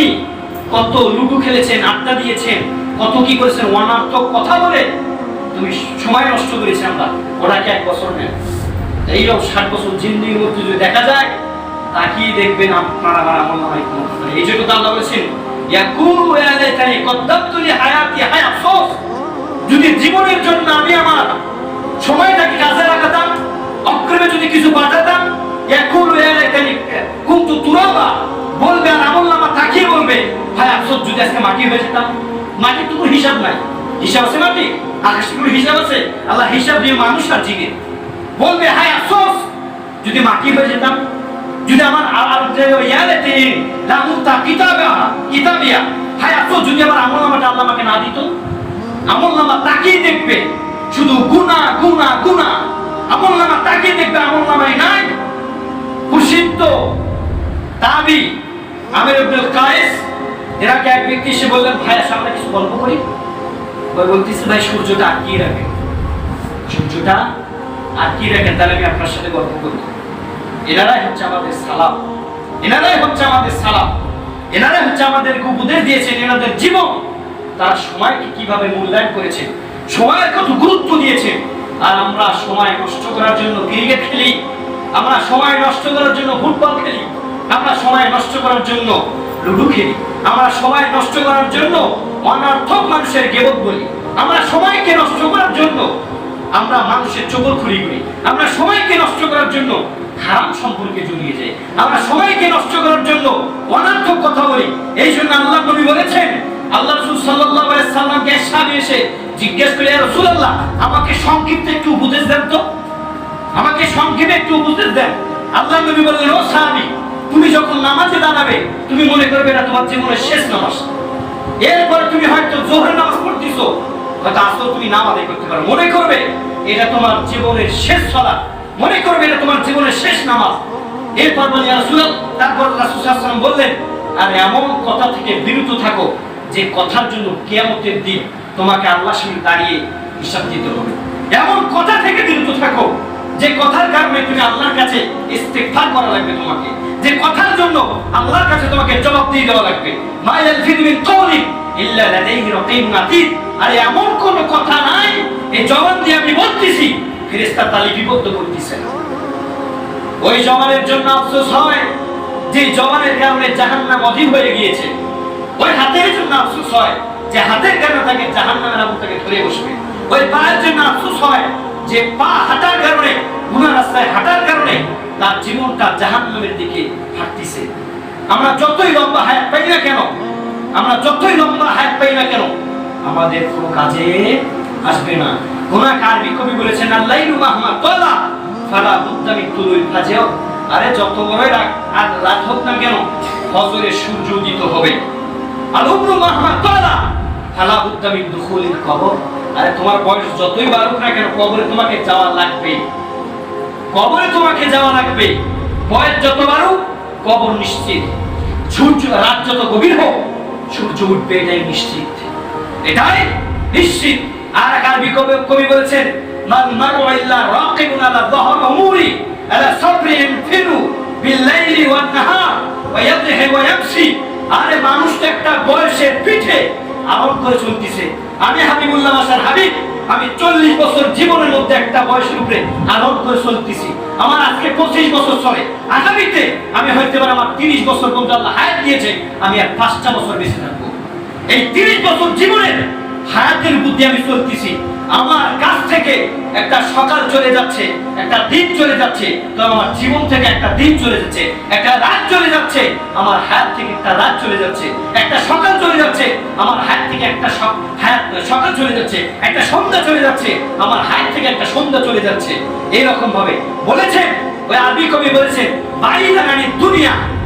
আপনি কত লুডু খেলেছেন, আড্ডা দিয়েছেন, কত কি করেছেন, অনার্থক কথা বলে তুমি সময় নষ্ট করেছে আমরা। ওনাকে এক বছর নেন এইরকম ষাট বছর জিন্দির মধ্যে যদি দেখা যায়, তাকিয়ে দেখবেন আপনার আমার কোনো এই জন্য বলেছেন যদি জীবনের জন্য আমি আমার সময়টাকে কাজে লাগাতাম, অক্রমে যদি কিছু বাঁচাতাম কুনতু তুরাবা, বলবে আর আফসোস যদি আজকে মাটি হয়ে যেতাম, মাটির তো কোনো হিসাব নাই। হিসাব আছে মাটি? আকাশের কোনো হিসাব আছে? আল্লাহ হিসাব দিয়ে মানুষ আর জিগে বলবে, হায় আফসোস, যদি মাটি হয়ে যেতাম, যদি আমার আর যে ইয়ালে তিনি লামুতা কিতাবা কিতাবিয়া, হায় আফসোস, যদি আমার আমল নামাটা আল্লাহ আমাকে না দিত আমল নামা তাকিয়ে দেখবে। শুধু গুনা গুনা গুনা আমল নামা তাকিয়ে দেখবে আমল নামাই নাই প্রসিদ্ধ তাবি, আমির ইবনে কায়েস এক ব্যক্তি এসে বললেন কিছু গল্প করি? বলতেছে, ভাই, সূর্যটা আটকিয়ে রাখে সূর্যটা আটকিয়ে রাখেন, তাহলে আমি আপনার সাথে গল্প করি। এনারাই হচ্ছে আমাদের সালাম। এনারাই হচ্ছে আমাদের সালাম। এনারাই হচ্ছে আমাদের উপদেশ দিয়েছেন, এনাদের জীবন। তারা সময়কে কীভাবে মূল্যায়ন করেছে, সময়ের কত গুরুত্ব দিয়েছে, আর আমরা সময় নষ্ট করার জন্য ক্রিকেট খেলি, আমরা সময় নষ্ট করার জন্য ফুটবল খেলি, আমরা সময় নষ্ট করার জন্য লুডু খেলি আমরা সময় নষ্ট করার জন্য অনার্থক মানুষের গেবত বলি। আমরা সময়কে নষ্ট করার জন্য আমরা মানুষের চোখর খুলি করি। আমরা সময়কে নষ্ট করার জন্য হারাম সম্পর্কে জড়িয়ে যাই। আমরা সময়কে নষ্ট করার জন্য অনার্থক কথা বলি। এই জন্য আল্লাহ নবী বলেছেন, আল্লাহ রাসূল আলাইহি সাল্লামকে সাহাবী এসে জিজ্ঞেস করে রাসূলুল্লাহ, আমাকে সংক্ষিপ্ত একটু উপদেশ দেন তো। আমাকে সংক্ষেপে একটু উপদেশ দেন। আল্লাহ নবী বললেন, ও সাহাবী তুমি যখন নামাজে দাঁড়াবে, তুমি মনে করবে এটা তোমার জীবনের শেষ নামাজ। এরপরে তুমি হয়তো জোহরের নামাজ পড়তেছো, হয়তো আসলে তুমি নাম আদায় করতে পারো। মনে করবে এটা তোমার জীবনের শেষ সলা মনে করবে এটা তোমার জীবনের শেষ নামাজ। এরপর বলি রাসূল তারপর রাসূল সাল্লাল্লাহু বললেন আর এমন কথা থেকে বিরত থাকো যে কথার জন্য কেয়ামতের দিন তোমাকে আল্লাহ সামনে দাঁড়িয়ে হিসাব দিতে হবে। এমন কথা থেকে বিরত থাকো যে কথার কারণে তুমি আল্লাহর কাছে ইস্তেগফার করা লাগবে তোমাকে। যে কথার জন্য আল্লাহর কাছে তোমাকে জবাব দিয়ে দেওয়া লাগবে। মা ইয়ালফিযু মিন কওলিন ইল্লা লাদাইহি রাকিবুন আতীদ। আর এমন কোন কথা নাই এই জবাব দিয়ে আমি বলতেছি, ফেরেশতা তালি বিপদ করতেছে ওই জবানের জন্য আফসোস হয়, যে জবানের কারণে জাহান্নাম অধীন হয়ে গিয়েছে। ওই হাতের জন্য আফসোস হয়, যে হাতের কারণে তাকে জাহান্নামের আগুন তাকে ধরে বসবে। ওই পায়ের জন্য আফসোস হয় যে পা হাঁটার কারণে গুনার রাস্তায় হাঁটার কারণে তার জীবনটা জাহান্নামের দিকে হাঁটতেছে। আমরা যতই লম্বা হায়াত পাই না কেন, আমরা যতই লম্বা হায়াত পাই না কেন, আমাদের কোনো কাজে আসবে না। কোনা কারবি কবি বলেছেন আল্লাইলু মাহমা তোলা, ফালা বুদ্দামি তুলুই ফাজেও। আরে যত বড়ই রাত আর রাত হোক না কেন ফজরে সূর্য উদিত হবে। আলুমরু মাহমা তোলা, ফালা বুদ্দামি দুখুলিল কবর। আরে তোমার বয়স যতই বাড়ুক না কেন, কবরে তোমাকে যাওয়া লাগবে কবরে তোমাকে যাওয়া লাগবে বয়স যত বাড়ুক, কবর নিশ্চিত। সূর্য রাত যত গভীর হোক, সূর্য উঠবে এটাই নিশ্চিত। এটাই নিশ্চিত। আর এক আরবি কবি কবি বলেছেন, মান মারু ইল্লা রাকিবুন আলা যাহর উমুরি আলা সাবরিন ফিরু বিল্লাইলি ওয়ান নাহার ওয়া ইয়াদহি ওয়া ইয়ামশি। আরে মানুষ একটা বয়সের পিঠে আমল করে চলতেছে। আমি হাবিবুল্লাহ মাসার হাবিব, আমি চল্লিশ বছর জীবনের মধ্যে একটা বয়সের উপরে আমল করে চলতেছি। আমার আজকে পঁচিশ বছর চলে। আগামীতে আমি হয়তো পারে আমার তিরিশ বছর পর্যন্ত আল্লাহ হায়াত দিয়েছে, আমি আর পাঁচটা বছর বেঁচে থাকব। এই তিরিশ বছর জীবনের হায়াতের বুদ্ধি আমি চলতেছি। আমার কাছ থেকে একটা সকাল চলে যাচ্ছে, একটা দিন চলে যাচ্ছে, তো আমার জীবন থেকে একটা দিন চলে যাচ্ছে, একটা রাত চলে যাচ্ছে, আমার হায়াত থেকে একটা রাত চলে যাচ্ছে, একটা সকাল চলে যাচ্ছে, আমার হায়াত থেকে একটা সকাল চলে যাচ্ছে, একটা সন্ধ্যা চলে যাচ্ছে, আমার হায়াত থেকে একটা সন্ধ্যা চলে যাচ্ছে। এইরকম ভাবে বলেছেন, ওই আরবি কবি বলেছেন দাঁড়ানি দুনিয়া।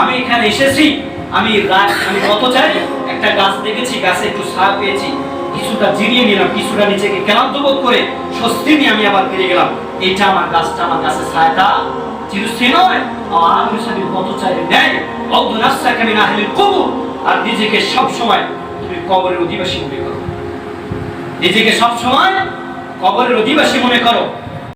আমি এখানে এসেছি, আমি আমি কত চাই? একটা গাছ দেখেছি, গাছে একটু ছায়া পেয়েছি, কিছুটা জিরিয়ে নিলাম, কিছুটা নিচেকে ক্লান্ত বোধ করে স্বস্তি নিয়ে আমি আবার ফিরে গেলাম। এটা আমার গাছটা, আমার গাছের ছায়াটা। চিরস্থায়ী নয় কত চাইলে নেয়? অব্দ নাস্তা কেমন আহলিল কবুর আর নিজেকে সব সময় তুমি কবরের অধিবাসী মনে করো। নিজেকে সব সময় কবরের অধিবাসী মনে করো।